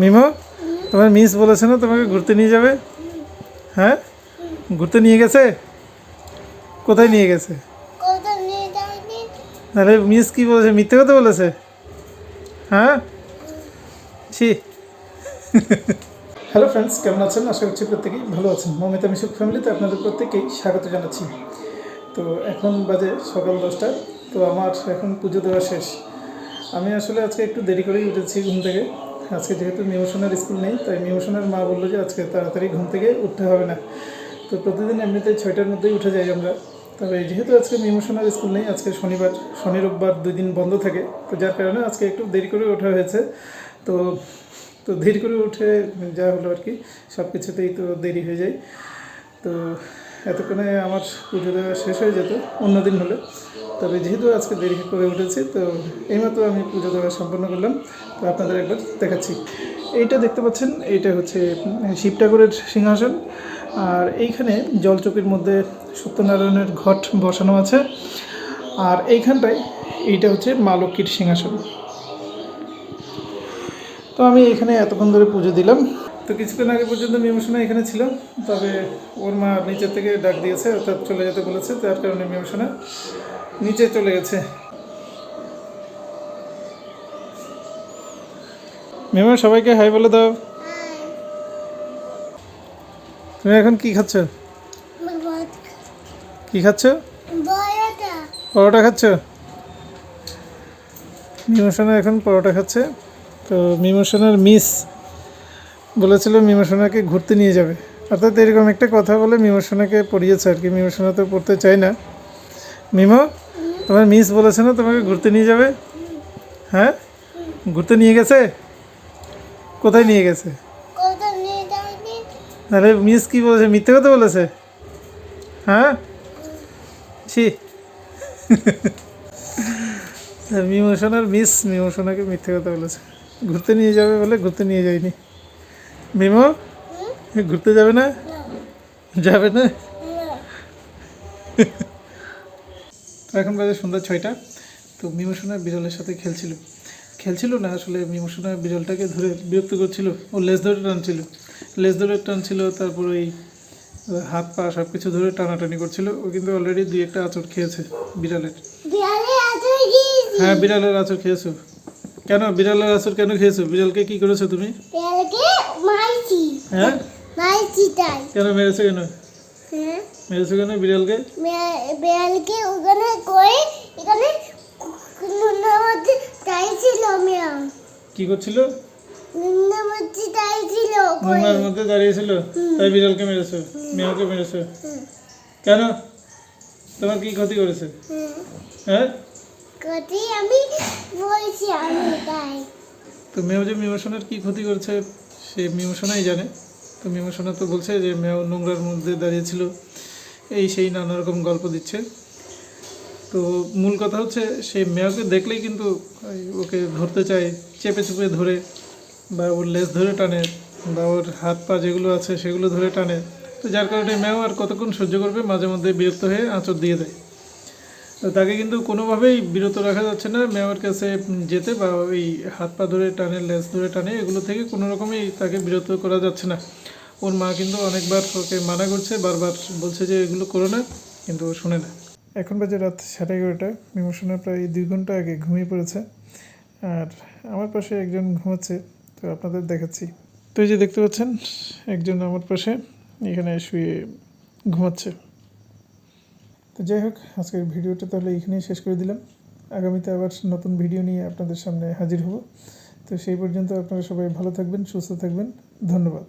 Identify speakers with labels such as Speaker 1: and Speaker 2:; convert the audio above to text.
Speaker 1: MIMO তোমার miss বলেছে না তোমাকে ঘুরতে নিয়ে যাবে? হ্যাঁ? ঘুরতে নিয়ে গেছে? কোথায় নিয়ে গেছে? তাহলে মিস কি বলেছে? মিথ্যে কথা বলেছে? হ্যাঁ? ছি। হ্যালো ফ্রেন্ডস কেমন আছেন? আশা করছি প্রত্যেকেই ভালো আছেন। মমিতা মিশুক ফ্যামিলিতে আপনাদের প্রত্যেকেই স্বাগত জানাচ্ছি। তো এখন বাজে সকাল দশটা। তো আমার এখন পুজো দেওয়া শেষ। আমি আসলে আজকে একটু দেরি করেই উঠেছি ঘুম থেকে। আজকে যেহেতু মিমোশনের স্কুল নেই, তাই মিমোশনের মা বলল যে আজকে তাড়াতাড়ি ঘুম থেকে উঠতে হবে না। তো প্রতিদিন এমনিতে ছয়টার মধ্যেই উঠে যাই আমরা। তবে যেহেতু আজকে মিমোশনের স্কুল নেই, আজকে শনিবার, শনি, রোববার দুই দিন বন্ধ থাকে, তো যার কারণে আজকে একটু দেরি করে ওঠা হয়েছে। তো তো দেরি করে উঠে যা হলো আর কি সব কিছুতেই তো দেরি হয়ে যায়। তো এতক্ষণে আমার পুজো দেওয়া শেষ হয়ে যেত অন্যদিন হলে। তবে যেহেতু আজকে দেরি করে উঠেছি, তো এইমাত্র আমি পুজো দেওয়া সম্পন্ন করলাম। তো আপনাদের একবার দেখাচ্ছি। এইটা দেখতে পাচ্ছেন, এইটা হচ্ছে শিব ঠাকুরের সিংহাসন। আর এইখানে জলচকির মধ্যে সত্যনারায়ণের ঘট বসানো আছে। আর এইখানটায় এইটা হচ্ছে মা লক্ষ্মীর সিংহাসন। তো আমি এখানে এতক্ষণ ধরে পুজো দিলাম। তো কিছুক্ষণ আগে পর্যন্ত মিমোশনা এখানে ছিল তবে ওর মা নিচের থেকে ডাক দিয়েছে অর্থাৎ চলে যেতে বলেছে তার কারণে মিমোশনা নিচে চলে গেছে। মেমো সবাইকে হাই বলে দাও। তুমি এখন কি খাচ্ছ? কি খাচ্ছ? পরোটা। খাচ্ছ? মিমোশনা এখন পরোটা খাচ্ছে। তো মিমোশনার মিস বলেছিল মিমোশনাকে ঘুরতে নিয়ে যাবে। অর্থাৎ এরকম একটা কথা বলে মিমোশনাকে পড়িয়েছে আর কি। মিমোশনা তো পড়তে চায় না। মিমো তোমার মিস বলেছে না তোমাকে ঘুরতে নিয়ে যাবে? হ্যাঁ? ঘুরতে নিয়ে গেছে? কোথায় নিয়ে গেছে? তাহলে মিস কি বলেছে? মিথ্যে কথা বলেছে? হ্যাঁ? ছি। মিমোশনার মিস মিমোশনাকে মিথ্যে কথা বলেছে। ঘুরতে নিয়ে যাবে বলে ঘুরতে নিয়ে যায়নি। মিমো? ঘুরতে যাবে না? যাবে না? তো এখন বাজে সন্ধ্যা ছয়টা। তো মিমোশনা বিড়ালের সাথে খেলছিল। খেলছিল না আসলে মিমোশনা বিড়ালটাকে ধরে বিরক্ত করছিল। ও লেজ ধরে টানছিল। লেজ ধরে টানছিল তারপর ওই হাত পা সব কিছু ধরে টানাটানি করছিল। ও কিন্তু অলরেডি দুই একটা আঁচড় খেয়েছে বিড়ালের। হ্যাঁ বিড়ালের আঁচড় খেয়েছো। কেন? বিড়ালের আঁচড় কেন খেয়েছো? বিড়ালকে কি করেছ তুমি?
Speaker 2: মারছি
Speaker 1: হ্যাঁ?
Speaker 2: মারছি তাই
Speaker 1: কেন মেরেছো কেন?
Speaker 2: হ্যাঁ?
Speaker 1: মেরেছো কেন বিড়ালকে?
Speaker 2: বিড়ালকে ওখানে করে এখানে নুনের মধ্যে চাইছিল মেয়া।
Speaker 1: কি করছিল?
Speaker 2: নুনের মধ্যে চাইছিল
Speaker 1: নোংরার মধ্যে দাঁড়িয়েছিল? তাই বিড়ালকে মেরেছো? মেয়াকে মেরেছো? কেন? তোমার কি ক্ষতি করেছে? হ্যাঁ?
Speaker 2: কতি আমি বলছি আমি তাই।
Speaker 1: তো মেয় যে মিমোশনের কি ক্ষতি করেছে? সে মিমোশনাই জানে। তো মিমোশনা তো বলছে যে মেয় নোংরার মধ্যে দাঁড়িয়েছিল এই সেই নানা রকম গল্প দিচ্ছে। তো মূল কথা হচ্ছে সেই মেয়কে দেখলেই কিন্তু ওকে ধরতে চায়, চেপে চুপে ধরে বা ওর লেজ ধরে টানে বা ওর হাত পা যেগুলো আছে সেগুলো ধরে টানে। তো যার কারণে মেয় আর কতক্ষণ সহ্য করবে, মাঝে মধ্যে বিরক্ত হয়ে আঁচড় দিয়ে দেয়। তো তাকে কিন্তু কোনোভাবেই বিরত রাখা যাচ্ছে না। মেয়র কাছে যেতে বা ওই হাত পা ধরে টানে, লেজ ধরে টানে, এগুলো থেকে কোনো রকমই তাকে বিরত করা যাচ্ছে না। ওর মা কিন্তু অনেকবার ওকে মানা করছে, বারবার বলছে যে এগুলো করো না, কিন্তু শুনে না। এখন বাজে রাত সাড়ে এগারোটা। মিমোশনের প্রায় দুই ঘণ্টা আগে ঘুমিয়ে পড়েছে। আর আমার পাশে একজন ঘুমাচ্ছে, তো আপনাদের দেখাচ্ছি। তো এই যে দেখতে পাচ্ছেন, একজন আমার পাশে এখানে শুয়ে ঘুমাচ্ছে। তো যাই হোক, আজকের ভিডিওটা তাহলে এখানেই শেষ করে দিলাম। আগামীতে আবার নতুন ভিডিও নিয়ে আপনাদের সামনে হাজির হব। তো সেই পর্যন্ত আপনারা সবাই ভালো থাকবেন, সুস্থ থাকবেন। ধন্যবাদ।